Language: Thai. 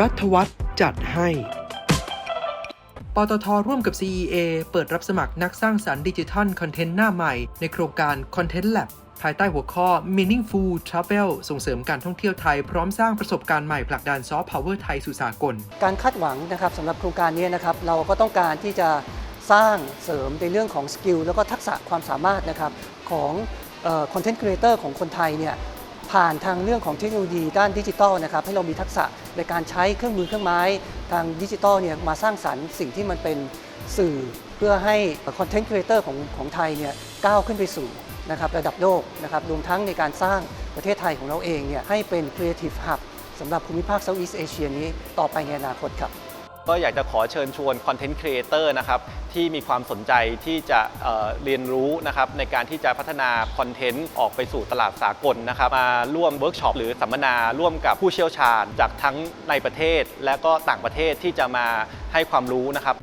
รัฐวัฒน์จัดให้ ปตทร่วมกับ CEA เปิดรับสมัครนักสร้างสรรค์ดิจิทัลคอนเทนต์หน้าใหม่ในโครงการ Content Lab ภายใต้หัวข้อ Meaningful Travel ส่งเสริมการท่องเที่ยวไทย พร้อมสร้างประสบการณ์ใหม่ผลักดันซอฟต์พาวเวอร์ไทยสู่สากล การคาดหวังนะครับสำหรับโครงการนี้นะครับเราก็ต้องการที่จะสร้างเสริมในเรื่องของสกิลแล้วก็ทักษะความสามารถนะครับของคอนเทนต์ครีเอเตอร์ของคนไทยเนี่ย ผ่านทางเรื่องของเทคโนโลยีด้านดิจิทัลนะครับให้เรามีทักษะในการใช้เครื่องมือเครื่องไม้ ทางดิจิทัลเนี่ยมาสร้างสรรค์สิ่งที่มันเป็นสื่อเพื่อให้คอนเทนต์ครีเอเตอร์ของของไทยเนี่ยก้าวขึ้นไปสู่นะครับระดับโลกนะครับรวมทั้งในการสร้างประเทศไทยของเราเองเนี่ยให้เป็น Creative Hub สำหรับภูมิภาคเซาท์อีสเอเชียนี้ต่อไปในอนาคตครับ ก็อยากจะขอเชิญชวนคอนเทนต์ครีเอเตอร์นะครับที่มีความสนใจที่จะเเรียนรู้นะครับในการที่จะพัฒนาคอนเทนต์ออกไปสู่ตลาดสากลนะครับมาร่วมเวิร์กช็อปหรือสัมมนาร่วมกับผู้เชี่ยวชาญจากทั้งในประเทศและก็ต่างประเทศที่จะมาให้ความรู้นะครับ